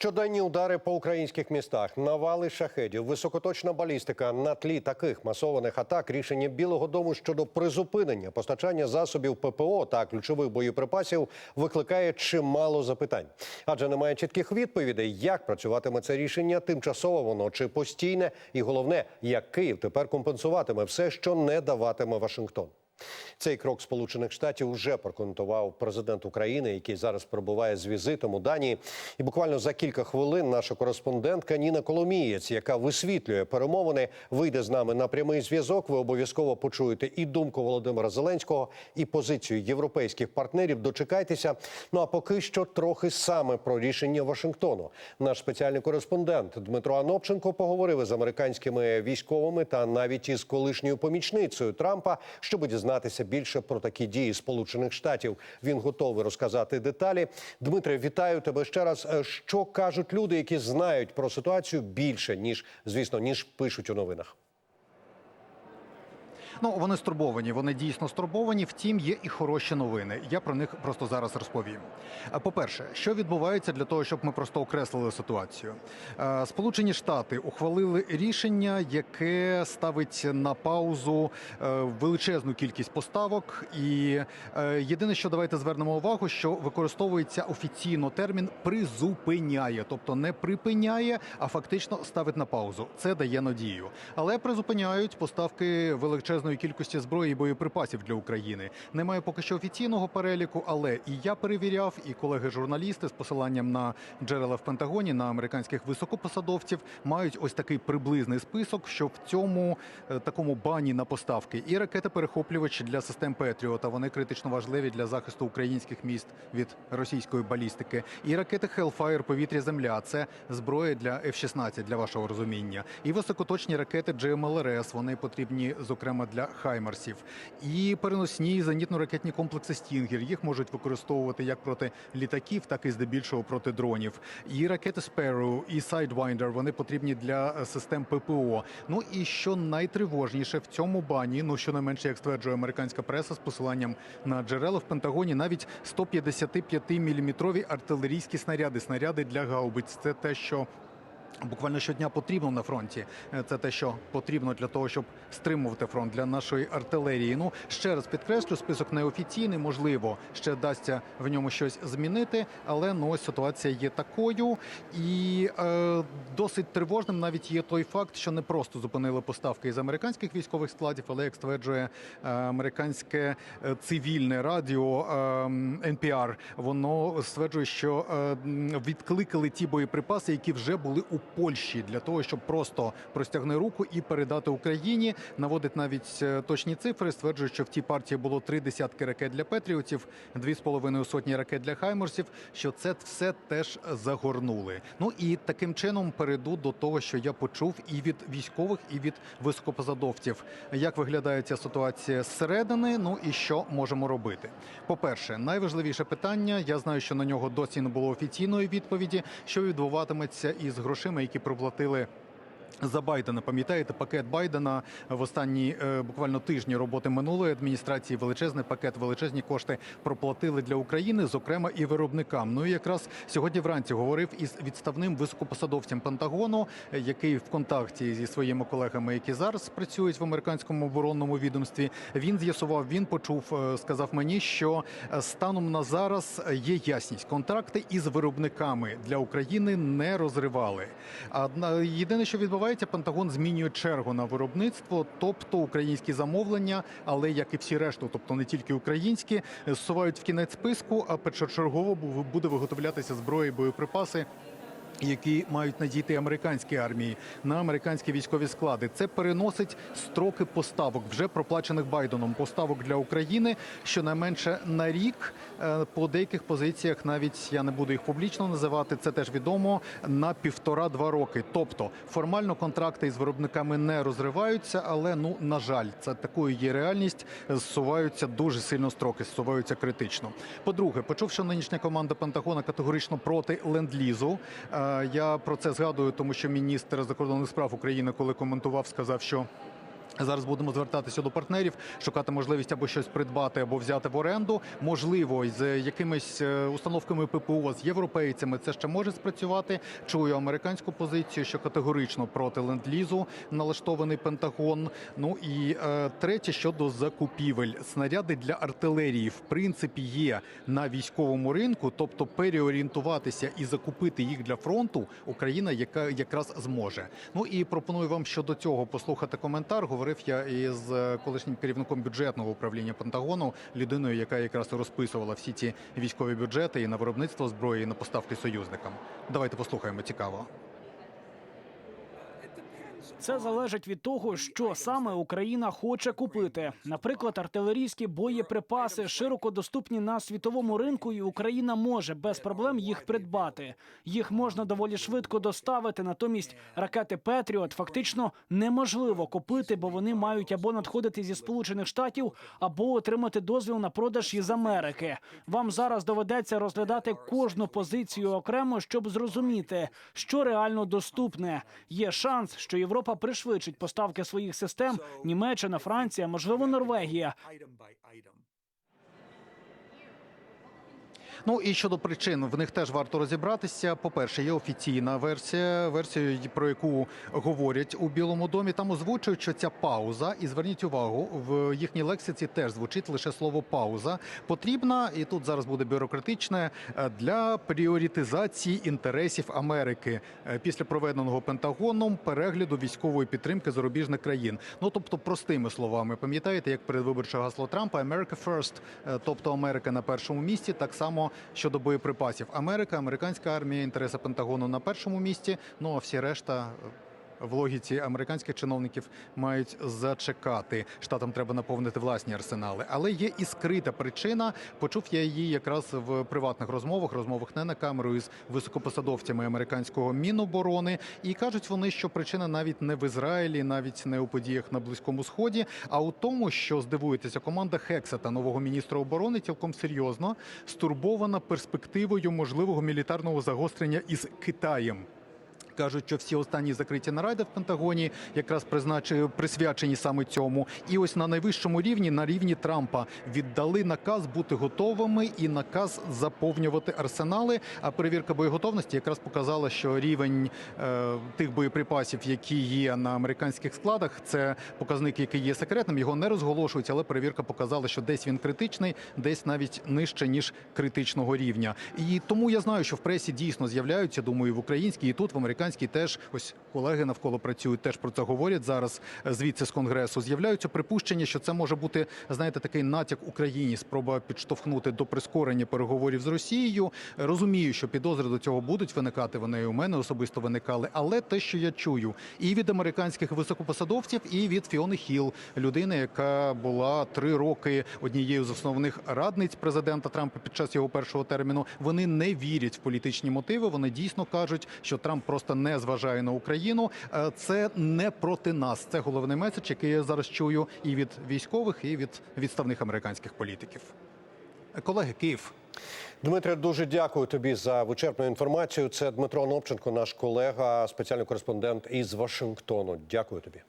Щоденні удари по українських містах, навали шахедів, високоточна балістика на тлі таких масованих атак. Рішення Білого Дому щодо призупинення постачання засобів ППО та ключових боєприпасів викликає чимало запитань, адже немає чітких відповідей, як працюватиме це рішення, тимчасово воно чи постійне, і головне, як Київ тепер компенсуватиме все, що не даватиме Вашингтон. Цей крок Сполучених Штатів вже прокоментував президент України, який зараз перебуває з візитом у Данії. І буквально за кілька хвилин наша кореспондентка Ніна Коломієць, яка висвітлює перемовини, вийде з нами на прямий зв'язок. Ви обов'язково почуєте і думку Володимира Зеленського, і позицію європейських партнерів. Дочекайтеся. Ну а поки що трохи саме про рішення Вашингтону. Наш спеціальний кореспондент Дмитро Анопченко поговорив із американськими військовими та навіть із колишньою помічницею Трампа, щоб дізнатися більше про такі дії Сполучених Штатів. Він готовий розказати деталі. Дмитре, вітаю тебе ще раз. Е, Що кажуть люди, які знають про ситуацію більше ніж звісно, ніж пишуть у новинах? Ну вони стурбовані. Вони дійсно стурбовані. Втім, є і хороші новини. Я про них просто зараз розповім. По-перше, що відбувається для того, щоб ми просто окреслили ситуацію? Сполучені Штати ухвалили рішення, яке ставить на паузу е, величезну кількість поставок. І е, єдине, що давайте звернемо увагу, що використовується офіційно термін призупиняє, тобто не припиняє, а фактично ставить на паузу. Це дає надію. Але призупиняють поставки величезної кількості зброї і боєприпасів для України. Немає поки що офіційного переліку, але і я перевіряв, і колеги-журналісти з посиланням на джерела в Пентагоні, на американських високопосадовців мають ось такий приблизний список, що в цьому е, такому бані на поставки і ракети-перехоплювачі для систем Петріота. Вони критично важливі для захисту українських міст від російської балістики. І ракети Hellfire повітря-земля. Це зброя для F-16, для вашого розуміння. І високоточні ракети GMLRS, Вони потрібні, зокрема, для Хаймарсів. І переносні зенітно-ракетні комплекси Стінгер. Їх можуть використовувати як проти літаків, так і здебільшого проти дронів. І ракети Sparrow, і Sidewinder, Вони потрібні для е, систем ППО. Ну і що найтривожніше в цьому бані, ну щонайменше, як стверджує американська преса з посиланням на джерела в Пентагоні, навіть 155-мм артилерійські снаряди, снаряди для гаубиць. Це те, що Буквально щодня потрібно на фронті. Е, Це те, що потрібно для того, щоб стримувати фронт для нашої артилерії. Ну ще раз підкреслю, список неофіційний. Можливо, ще вдасться в ньому щось змінити, але ну ось ситуація є такою, і е, досить тривожним навіть є той факт, що не просто зупинили поставки із американських військових складів, але як стверджує е, американське е, цивільне радіо е, NPR, воно стверджує, що е, відкликали ті боєприпаси, які вже були у Польщі для того, щоб просто простягни руку і передати Україні. Наводить навіть е, точні цифри. Стверджує, що в тій партії було три десятки ракет для Петріотів, дві з половиною сотні ракет для Хайморсів. Що це все теж загорнули. Ну і таким чином перейду до того, що я почув і від військових, і від високопосадовців. Як виглядає ця ситуація зсередини? Ну і що можемо робити? По-перше, найважливіше питання. Я знаю, що на нього досі не було офіційної відповіді, що відбуватиметься із грошима, які проплатили. За Байдена, пам'ятаєте, пакет Байдена в останні е, буквально тижні роботи минулої адміністрації величезний пакет, величезні кошти проплатили для України, зокрема і виробникам. Ну і якраз сьогодні вранці говорив із відставним високопосадовцем Пентагону, е, який в контакті зі своїми колегами, які зараз працюють в американському оборонному відомстві. Він з'ясував, він почув, е, сказав мені, що станом на зараз є ясність. Контракти із виробниками для України не розривали. А єдине, що відбувається, Пентагон змінює чергу на виробництво, тобто українські замовлення, але як і всі решту, тобто не тільки українські, зсувають в кінець списку, а першочергово бу- буде виготовлятися зброя і боєприпаси. Які мають надійти американській армії на американські військові склади, це переносить строки поставок вже проплачених Байденом поставок для України щонайменше на рік. Е, По деяких позиціях, навіть я не буду їх публічно називати, це теж відомо на півтора-два роки. Тобто формально контракти із виробниками не розриваються, але ну на жаль, це такою є реальність. Зсуваються дуже сильно строки, зсуваються критично. По-друге, почув, що нинішня команда Пентагона категорично проти ленд-лізу. Я про це згадую, тому що міністр закордонних справ України, коли коментував, сказав, що Зараз будемо звертатися до партнерів, шукати можливість або щось придбати, або взяти в оренду. Можливо, з якимись е, установками ППО з європейцями це ще може спрацювати. Чую американську позицію, що категорично проти ленд-лізу налаштований Пентагон. Ну і е, третє щодо закупівель. Снаряди для артилерії в принципі є на військовому ринку, тобто переорієнтуватися і закупити їх для фронту Україна, яка якраз зможе. Ну і пропоную вам щодо цього послухати коментар. Говорив я із е, колишнім керівником бюджетного управління Пентагону, людиною, яка якраз розписувала всі ці військові бюджети і на виробництво зброї, і на поставки союзникам. Давайте послухаємо. Цікаво. Це залежить від того, що саме Україна хоче купити. Наприклад, артилерійські боєприпаси широко доступні на світовому ринку, і Україна може без проблем їх придбати. Їх можна доволі швидко доставити. Натомість ракети Петріот фактично неможливо купити, бо вони мають або надходити зі сполучених штатів, або отримати дозвіл на продаж із Америки. Вам зараз доведеться розглядати кожну позицію окремо, щоб зрозуміти, що реально доступне. Є шанс, що Європа пришвидшить поставки своїх систем. Німеччина, Франція, можливо, Норвегія. Ну і щодо причин, в них теж варто розібратися. По-перше, є офіційна версія, версія, про яку говорять у Білому домі. Там озвучують, що ця пауза, і зверніть увагу, в їхній лексиці теж звучить лише слово пауза. Потрібна, і тут зараз буде бюрократичне е, для пріоритизації інтересів Америки е, після проведеного Пентагоном перегляду військової підтримки зарубіжних країн. Ну тобто, простими словами, пам'ятаєте, як передвиборче гасло Трампа «America first», е, тобто Америка на першому місці, так само щодо боєприпасів. Америка, американська армія, інтереси Пентагону на першому місці. Ну а всі решта. В логіці американських чиновників мають зачекати. Штатам треба наповнити власні арсенали. Але є і скрита причина. Почув я її якраз в приватних розмовах, розмовах не на камеру із високопосадовцями американського міноборони. І кажуть вони, що причина навіть не в Ізраїлі, навіть не у подіях на близькому сході, а у тому, що здивуєтеся, команда Хексета, нового міністра оборони, цілком серйозно стурбована перспективою можливого мілітарного загострення із Китаєм. Кажуть, що всі останні закриті наради в Пентагоні якраз призначені присвячені саме цьому. І ось на найвищому рівні, на рівні Трампа, віддали наказ бути готовими і наказ заповнювати арсенали. А перевірка боєготовності якраз показала, що рівень е, тих боєприпасів, які є на американських складах, це показник, який є секретним. Його не розголошують, але перевірка показала, що десь він критичний, десь навіть нижче ніж критичного рівня. І тому я знаю, що в пресі дійсно з'являються. Думаю, в українській і тут в американській теж ось колеги навколо працюють, теж про це говорять зараз. е, Звідси з конгресу з'являються припущення, що це може бути знаєте такий натяк Україні, спроба підштовхнути до прискорення переговорів з Росією. Е, Розумію, що підозри до цього будуть виникати. Вони і у мене особисто виникали. Але те, що я чую, і від американських високопосадовців, і від Фіони Хіл, людини, яка була три роки однією з основних радниць президента Трампа під час його першого терміну. Вони не вірять в політичні мотиви. Вони дійсно кажуть, що Трамп просто не зважає на Україну. Е, Це не проти нас. Це головний меседж, який я зараз чую і від військових, і від відставних американських політиків. Е, Колеги, Київ. Дмитре, дуже дякую тобі за вичерпну інформацію. Це Дмитро Новченко, наш колега, спеціальний кореспондент із Вашингтону. Дякую тобі.